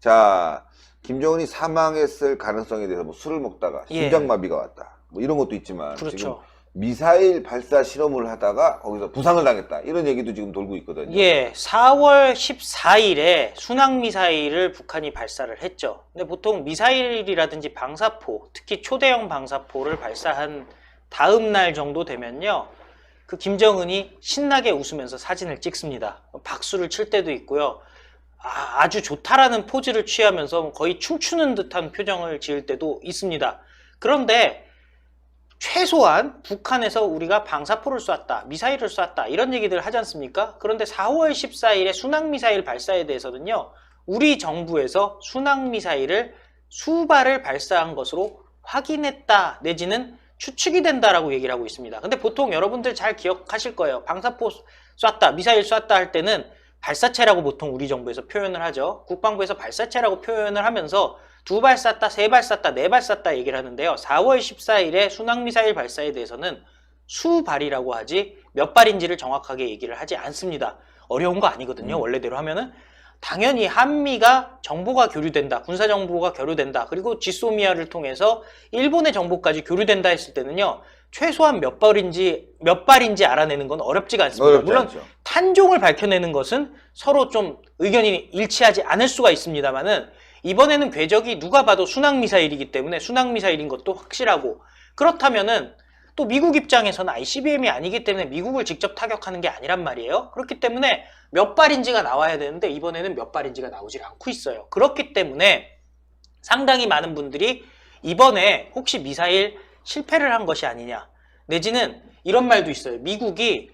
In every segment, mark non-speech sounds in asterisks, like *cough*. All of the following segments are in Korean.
자, 김정은이 사망했을 가능성에 대해서 뭐 술을 먹다가 예. 심장마비가 왔다. 뭐 이런 것도 있지만 지금 그렇죠. 미사일 발사 실험을 하다가 거기서 부상을 당했다. 이런 얘기도 지금 돌고 있거든요. 예, 4월 14일에 순항 미사일을 북한이 발사를 했죠. 근데 보통 미사일이라든지 방사포, 특히 초대형 방사포를 발사한 다음 날 정도 되면요. 그 김정은이 신나게 웃으면서 사진을 찍습니다. 박수를 칠 때도 있고요. 아, 아주 좋다라는 포즈를 취하면서 거의 춤추는 듯한 표정을 지을 때도 있습니다. 그런데 최소한 북한에서 우리가 방사포를 쐈다, 미사일을 쐈다 이런 얘기들 하지 않습니까? 그런데 4월 14일에 순항 미사일 발사에 대해서는요. 우리 정부에서 순항 미사일을 수발을 발사한 것으로 확인했다 내지는 추측이 된다라고 얘기를 하고 있습니다. 근데 보통 여러분들 잘 기억하실 거예요. 방사포 쐈다, 미사일 쐈다 할 때는 발사체라고 보통 우리 정부에서 표현을 하죠. 국방부에서 발사체라고 표현을 하면서 두 발 쐈다, 세 발 쐈다, 네 발 쐈다 얘기를 하는데요. 4월 14일에 순항미사일 발사에 대해서는 수발이라고 하지 몇 발인지를 정확하게 얘기를 하지 않습니다. 어려운 거 아니거든요. 음. 원래대로 하면은 당연히 한미가 정보가 교류된다, 군사 정보가 교류된다, 그리고 지소미아를 통해서 일본의 정보까지 교류된다 했을 때는요. 최소한 몇 발인지 몇 발인지 알아내는 건 어렵지가 않습니다. 어렵지 물론 않죠. 탄종을 밝혀내는 것은 서로 좀 의견이 일치하지 않을 수가 있습니다만은 이번에는 궤적이 누가 봐도 순항 미사일이기 때문에 순항 미사일인 것도 확실하고 그렇다면은 또 미국 입장에서는 ICBM이 아니기 때문에 미국을 직접 타격하는 게 아니란 말이에요. 그렇기 때문에 몇 발인지가 나와야 되는데 이번에는 몇 발인지가 나오질 않고 있어요. 그렇기 때문에 상당히 많은 분들이 이번에 혹시 미사일 실패를 한 것이 아니냐 내지는 이런 말도 있어요. 미국이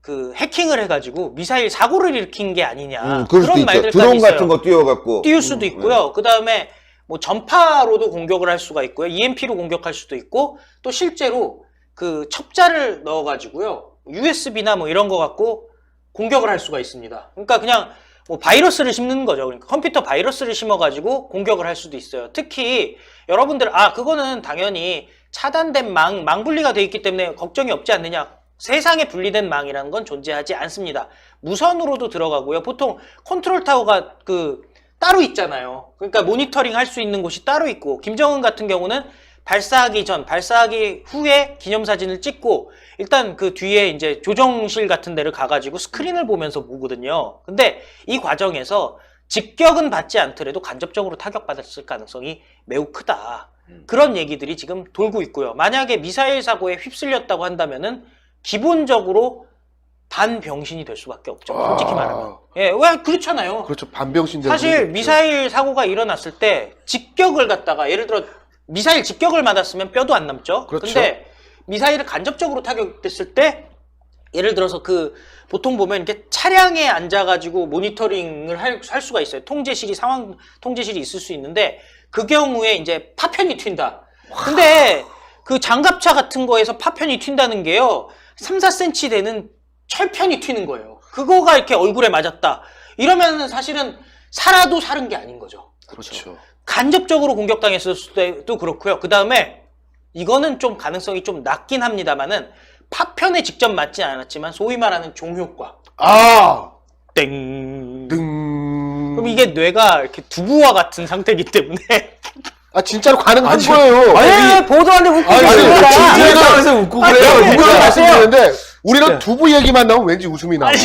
그 해킹을 해가지고 미사일 사고를 일으킨 게 아니냐 음, 그런. 말들까지 드론 있어요. 같은 거 띄워갖고 띄울 수도 음, 있고요. 그 다음에 뭐 전파로도 공격을 할 수가 있고요. EMP로 공격할 수도 있고 또 실제로 그 첩자를 넣어가지고요. USB나 뭐 이런 거 갖고 공격을 할 수가 있습니다. 그러니까 그냥 뭐 바이러스를 심는 거죠. 그러니까 컴퓨터 바이러스를 심어가지고 공격을 할 수도 있어요. 특히 여러분들 아 그거는 당연히 차단된 망, 망 분리가 돼 있기 때문에 걱정이 없지 않느냐. 세상에 분리된 망이라는 건 존재하지 않습니다. 무선으로도 들어가고요. 보통 컨트롤 타워가 그 따로 있잖아요. 그러니까 모니터링 할 수 있는 곳이 따로 있고 김정은 같은 경우는 발사하기 전, 발사하기 후에 기념사진을 찍고 일단 그 뒤에 이제 조정실 같은 데를 가가지고 스크린을 보면서 보거든요. 근데 이 과정에서 직격은 받지 않더라도 간접적으로 타격받았을 가능성이 매우 크다. 음. 그런 얘기들이 지금 돌고 있고요. 만약에 미사일 사고에 휩쓸렸다고 한다면은 기본적으로 반병신이 될 수밖에 없죠. 솔직히 아. 말하면. 예, 왜 그렇잖아요. 그렇죠. 반병신들. 사실 미사일 사고가 일어났을 때 직격을 갖다가 예를 들어 미사일 직격을 맞았으면 뼈도 안 남죠. 그렇죠. 근데 미사일을 간접적으로 타격됐을 때 예를 들어서 그 보통 보면 이렇게 차량에 앉아가지고 모니터링을 할, 할 수가 있어요. 통제실이 상황 통제실이 있을 수 있는데 그 경우에 이제 파편이 튄다. 근데 그 장갑차 같은 거에서 파편이 튄다는 게요. 3, 4cm 되는 철편이 튀는 거예요. 그거가 이렇게 얼굴에 맞았다. 이러면 사실은 살아도 사는 게 아닌 거죠. 그렇죠. 간접적으로 공격당했을 때도 그렇고요. 그 다음에 이거는 좀 가능성이 좀 낮긴 합니다만은 파편에 직접 맞지 않았지만 소위 말하는 종효과. 아, 땡. 등. 그럼 이게 뇌가 이렇게 두부와 같은 상태이기 때문에 아 진짜로 가능한 아니, 거예요. 아니 보도 안 되고 웃고 아니, 계시는 아니, 거야. 진짜 진지하면서 웃고 아니, 그래요. 아니, 누구나 진짜. 말씀드리는데 우리는. 두부 얘기만 나오면 왠지 웃음이 나와. 아니,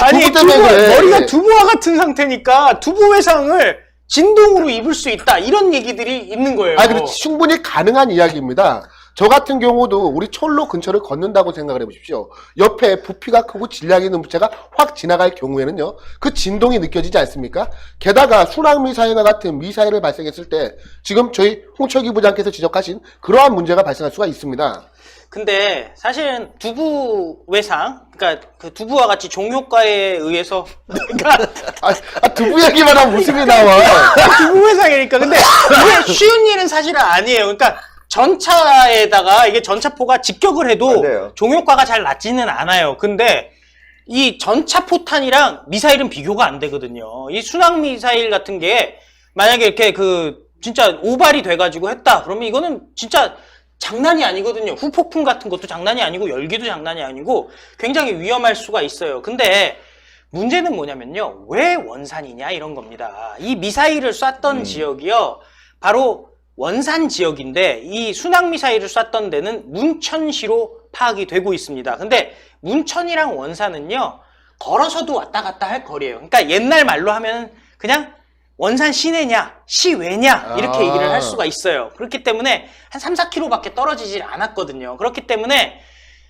아니 두부 두부, 때문에 그래. 머리가 두부와 같은 상태니까 두부 외상을 진동으로 입을 수 있다 이런 얘기들이 있는 거예요. 아, 근데 충분히 가능한 이야기입니다. 저 같은 경우도 우리 철로 근처를 걷는다고 생각을 해보십시오. 옆에 부피가 크고 질량 있는 부채가 확 지나갈 경우에는요, 그 진동이 느껴지지 않습니까? 게다가 순항 미사일과 같은 미사일을 발생했을 때, 지금 저희 홍철기 부장께서 지적하신 그러한 문제가 발생할 수가 있습니다. 근데 사실은 두부 외상, 그러니까 그 두부와 같이 종효과에 의해서 *laughs* 내가 아, 아, 두부 얘기만 하면 웃음이 나와. *laughs* 두부 외상이니까 근데 이게 쉬운 일은 사실은 아니에요. 그러니까 전차에다가 이게 전차포가 직격을 해도. 종효과가 잘 낮지는 않아요. 근데 이 전차 포탄이랑 미사일은 비교가 안 되거든요. 이 순항 미사일 같은 게 만약에 이렇게 그 진짜 오발이 돼가지고 했다. 그러면 이거는 진짜 장난이 아니거든요. 후폭풍 같은 것도 장난이 아니고 열기도 장난이 아니고 굉장히 위험할 수가 있어요. 근데 문제는 뭐냐면요. 왜 원산이냐 이런 겁니다. 이 미사일을 쐈던 음. 지역이요. 바로 원산 지역인데 이 순항 미사일을 쐈던 데는 문천시로 파악이 되고 있습니다. 근데 문천이랑 원산은요. 걸어서도 왔다 갔다 할 거리예요. 그러니까 옛날 말로 하면 그냥 원산 시내냐, 시외냐 이렇게 아. 얘기를 할 수가 있어요. 그렇기 때문에 한 3, 4km밖에 떨어지질 않았거든요. 그렇기 때문에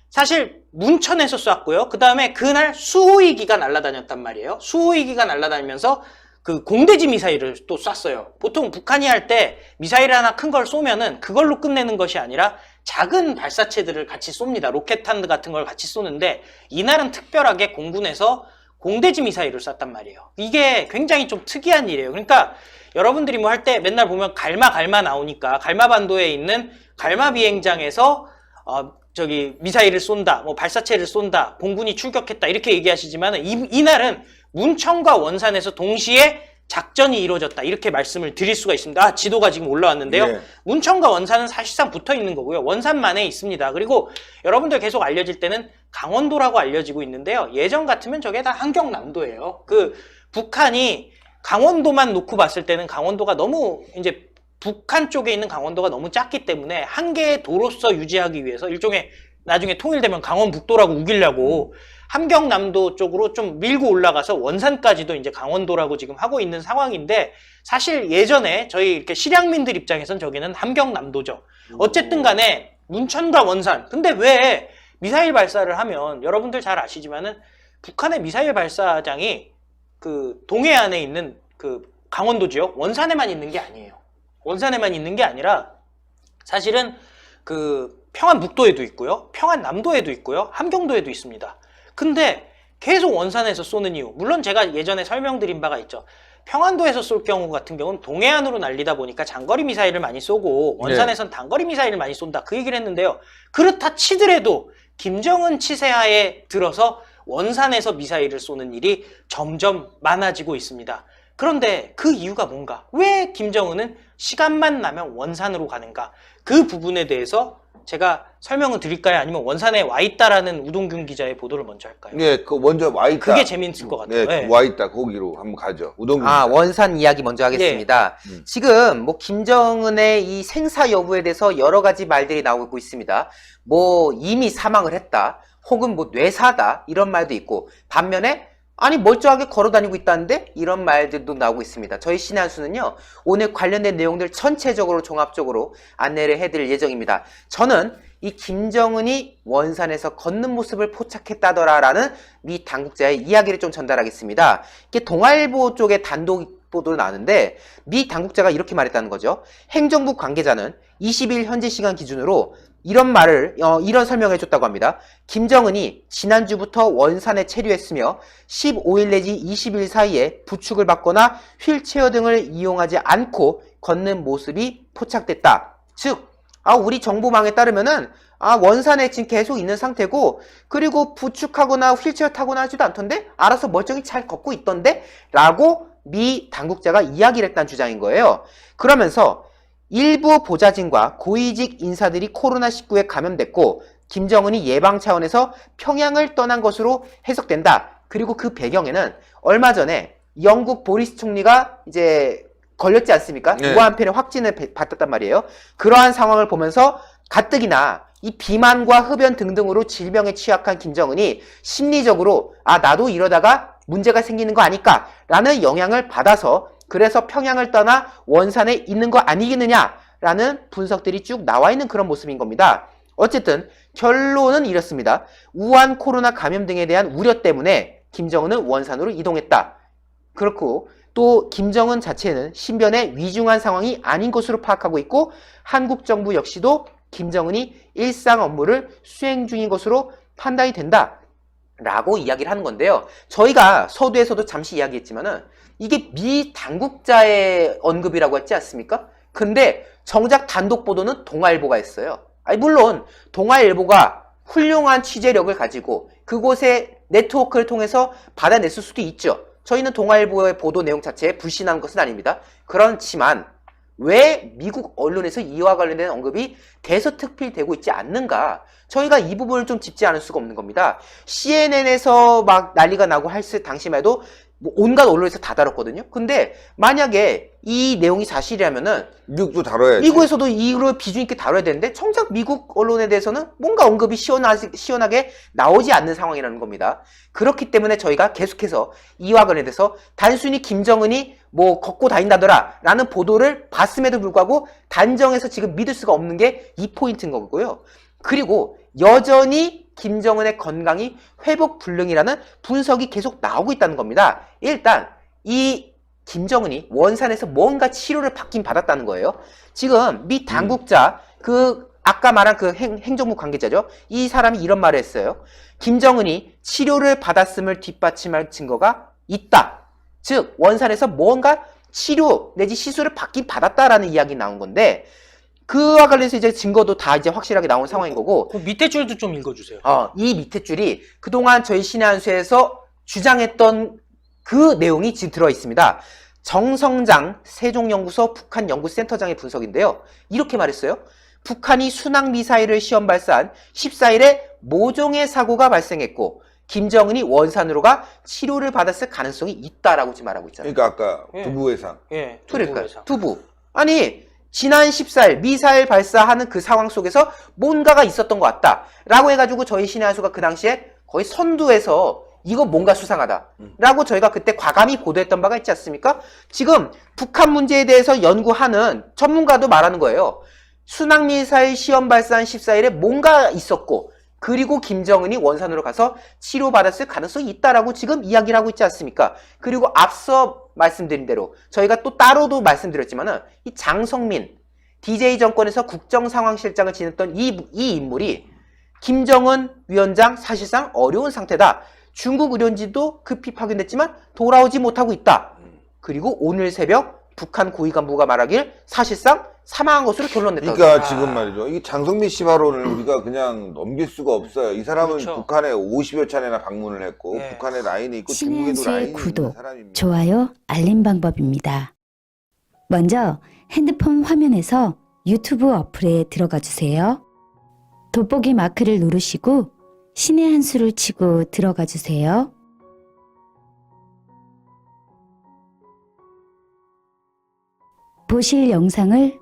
사실 문천에서 쐈고요. 그 다음에 그날 수호이기가 날아다녔단 말이에요. 수호이기가 날아다니면서 그 공대지 미사일을 또 쐈어요. 보통 북한이 할 때 미사일 하나 큰 걸 쏘면은 그걸로 끝내는 것이 아니라 작은 발사체들을 같이 쏩니다. 로켓탄 같은 걸 같이 쏘는데 이날은 특별하게 공군에서 공대지 미사일을 쐈단 말이에요. 이게 굉장히 좀 특이한 일이에요. 그러니까 여러분들이 뭐 할 때 맨날 보면 갈마 갈마 나오니까 갈마 반도에 있는 갈마 비행장에서 어, 저기 미사일을 쏜다, 뭐 발사체를 쏜다, 공군이 출격했다 이렇게 얘기하시지만 이, 이날은 문천과 원산에서 동시에 작전이 이루어졌다 이렇게 말씀을 드릴 수가 있습니다. 아, 지도가 지금 올라왔는데요. 네. 문천과 원산은 사실상 붙어 있는 거고요. 원산만에 있습니다. 그리고 여러분들 계속 알려질 때는 강원도라고 알려지고 있는데요. 예전 같으면 저게 다 한경남도예요. 그 북한이 강원도만 놓고 봤을 때는 강원도가 너무 이제 북한 쪽에 있는 강원도가 너무 작기 때문에 한 개의 도로서 유지하기 위해서 일종의 나중에 통일되면 강원북도라고 우기려고 함경남도 쪽으로 좀 밀고 올라가서 원산까지도 이제 강원도라고 지금 하고 있는 상황인데 사실 예전에 저희 이렇게 실향민들 입장에선 저기는 함경남도죠. 어쨌든 간에 문천과 원산. 근데 왜 미사일 발사를 하면 여러분들 잘 아시지만은 북한의 미사일 발사장이 그 동해안에 있는 그 강원도 지역 원산에만 있는 게 아니에요. 원산에만 있는 게 아니라 사실은 그 평안북도에도 있고요. 평안남도에도 있고요. 함경도에도 있습니다. 근데 계속 원산에서 쏘는 이유. 물론 제가 예전에 설명드린 바가 있죠. 평안도에서 쏠 경우 같은 경우는 동해안으로 날리다 보니까 장거리 미사일을 많이 쏘고 원산에선 단거리 미사일을 많이 쏜다. 그 얘기를 했는데요. 그렇다 치더라도 김정은 치세하에 들어서 원산에서 미사일을 쏘는 일이 점점 많아지고 있습니다. 그런데 그 이유가 뭔가? 왜 김정은은 시간만 나면 원산으로 가는가? 그 부분에 대해서 제가 설명을 드릴까요? 아니면 원산에 와 있다라는 우동균 기자의 보도를 먼저 할까요? 예, 그 먼저 와 있다. 그게 재밌을 것 같아요. 네, 네. 와 있다. 거기로 한번 가죠. 우동. 아, 원산 이야기 먼저 하겠습니다. 음. 지금 뭐 김정은의 이 생사 여부에 대해서 여러 가지 말들이 나오고 있습니다. 뭐 이미 사망을 했다. 혹은 뭐 뇌사다. 이런 말도 있고 반면에 아니 멀쩡하게 걸어 다니고 있다는데 이런 말들도 나오고 있습니다. 저희 신의 한수는요. 오늘 관련된 내용들 전체적으로 종합적으로 안내를 해드릴 예정입니다. 저는 이 김정은이 원산에서 걷는 모습을 포착했다더라라는 미 당국자의 이야기를 좀 전달하겠습니다. 이게 동아일보 쪽에 단독 보도로 나왔는데 미 당국자가 이렇게 말했다는 거죠. 행정부 관계자는 20일 현지 시간 기준으로 이런 말을 어, 이런 설명을 해줬다고 합니다. 김정은이 지난주부터 원산에 체류했으며 15일 내지 20일 사이에 부축을 받거나 휠체어 등을 이용하지 않고 걷는 모습이 포착됐다. 즉, 아 우리 정보망에 따르면은 아 원산에 지금 계속 있는 상태고 그리고 부축하거나 휠체어 타거나 하지도 않던데 알아서 멀쩡히 잘 걷고 있던데 라고 미 당국자가 이야기를 했다는 주장인 거예요. 그러면서 일부 보좌진과 고위직 인사들이 코로나19에 감염됐고 김정은이 예방 차원에서 평양을 떠난 것으로 해석된다. 그리고 그 배경에는 얼마 전에 영국 보리스 총리가 이제 걸렸지 않습니까? 네. 우한팬의 확진을 배- 받았단 말이에요. 그러한 상황을 보면서 가뜩이나 이 비만과 흡연 등등으로 질병에 취약한 김정은이 심리적으로 아 나도 이러다가 문제가 생기는 거 아닐까라는 영향을 받아서 그래서 평양을 떠나 원산에 있는 거 아니겠느냐라는 분석들이 쭉 나와 있는 그런 모습인 겁니다. 어쨌든 결론은 이렇습니다. 우한 코로나 감염 등에 대한 우려 때문에 김정은은 원산으로 이동했다. 그렇고 또 김정은 자체는 신변의 위중한 상황이 아닌 것으로 파악하고 있고 한국 정부 역시도 김정은이 일상 업무를 수행 중인 것으로 판단이 된다. 라고 이야기를 하는 건데요. 저희가 서두에서도 잠시 이야기했지만은 이게 미 당국자의 언급이라고 했지 않습니까? 근데 정작 단독 보도는 동아일보가 했어요. 아니 물론 동아일보가 훌륭한 취재력을 가지고 그곳의 네트워크를 통해서 받아냈을 수도 있죠. 저희는 동아일보의 보도 내용 자체에 불신한 것은 아닙니다. 그렇지만 왜 미국 언론에서 이와 관련된 언급이 대서특필되고 있지 않는가? 저희가 이 부분을 좀 짚지 않을 수가 없는 겁니다. CNN에서 막 난리가 나고 할 당시만 해도 뭐 온갖 언론에서 다 다뤘거든요. 근데 만약에 이 내용이 사실이라면은 미국도 다뤄야지. 미국에서도 이를 비중 있게 다뤄야 되는데 정작 미국 언론에 대해서는 뭔가 언급이 시원하게, 시원하게 나오지 않는 상황이라는 겁니다. 그렇기 때문에 저희가 계속해서 이와 관련돼서 단순히 김정은이 뭐 걷고 다닌다더라 라는 보도를 봤음에도 불구하고 단정해서 지금 믿을 수가 없는 게 이 포인트인 거고요. 그리고 여전히 김정은의 건강이 회복 불능이라는 분석이 계속 나오고 있다는 겁니다. 일단 이 김정은이 원산에서 뭔가 치료를 받긴 받았다는 거예요. 지금 미 당국자 그 아까 말한 그 행, 행정부 관계자죠. 이 사람이 이런 말을 했어요. 김정은이 치료를 받았음을 뒷받침할 증거가 있다. 즉 원산에서 뭔가 치료 내지 시술을 받긴 받았다라는 이야기 나온 건데 그와 관련해서 이제 증거도 다 이제 확실하게 나온 상황인 거고 그 밑에 줄도 좀 읽어주세요. 어, 이 밑에 줄이 그동안 저희 신의 한수에서 주장했던 그 내용이 지금 들어 있습니다. 정성장 세종연구소 북한연구센터장의 분석인데요. 이렇게 말했어요. 북한이 순항 미사일을 시험 발사한 14일에 모종의 사고가 발생했고 김정은이 원산으로가 치료를 받았을 가능성이 있다라고 지금 말하고 있잖아요. 그러니까 아까 예. 두부 회상. 예, 그러니까 두부회사. 두부. 아니 지난 14일 미사일 발사하는 그 상황 속에서 뭔가가 있었던 것 같다라고 해가지고 저희 신의 한수가 그 당시에 거의 선두에서 이거 뭔가 수상하다라고 저희가 그때 과감히 보도했던 바가 있지 않습니까? 지금 북한 문제에 대해서 연구하는 전문가도 말하는 거예요. 순항 미사일 시험 발사한 14일에 뭔가 있었고 그리고 김정은이 원산으로 가서 치료받았을 가능성이 있다라고 지금 이야기를 하고 있지 않습니까? 그리고 앞서 말씀드린 대로 저희가 또 따로도 말씀드렸지만은 이 장성민 DJ 정권에서 국정상황실장을 지냈던 이, 이 인물이 김정은 위원장 사실상 어려운 상태다. 중국 의료인지도 급히 파견됐지만 돌아오지 못하고 있다. 그리고 오늘 새벽 북한 고위 간부가 말하길 사실상 사망한 것으로 결론냈다. 그러니까 지금 말이죠. 이 장성민 씨 발언을 우리가 그냥 넘길 수가 없어요. 이 사람은 그렇죠. 북한에 50여 차례나 방문을 했고 네. 북한에 라인이 있고 신의 중국에도 한수의 라인이 있는 구독, 사람입니다. 좋아요, 알림 방법입니다. 먼저 핸드폰 화면에서 유튜브 어플에 들어가 주세요. 돋보기 마크를 누르시고 신의 한 수를 치고 들어가 주세요. 보실 영상을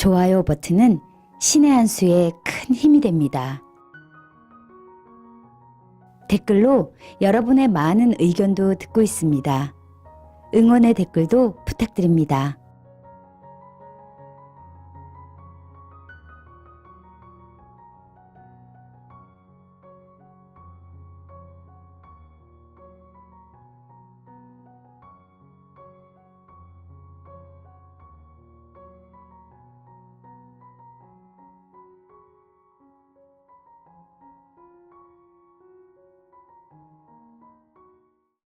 좋아요 버튼은 신의 한 수의 큰 힘이 됩니다. 댓글로 여러분의 많은 의견도 듣고 있습니다. 응원의 댓글도 부탁드립니다.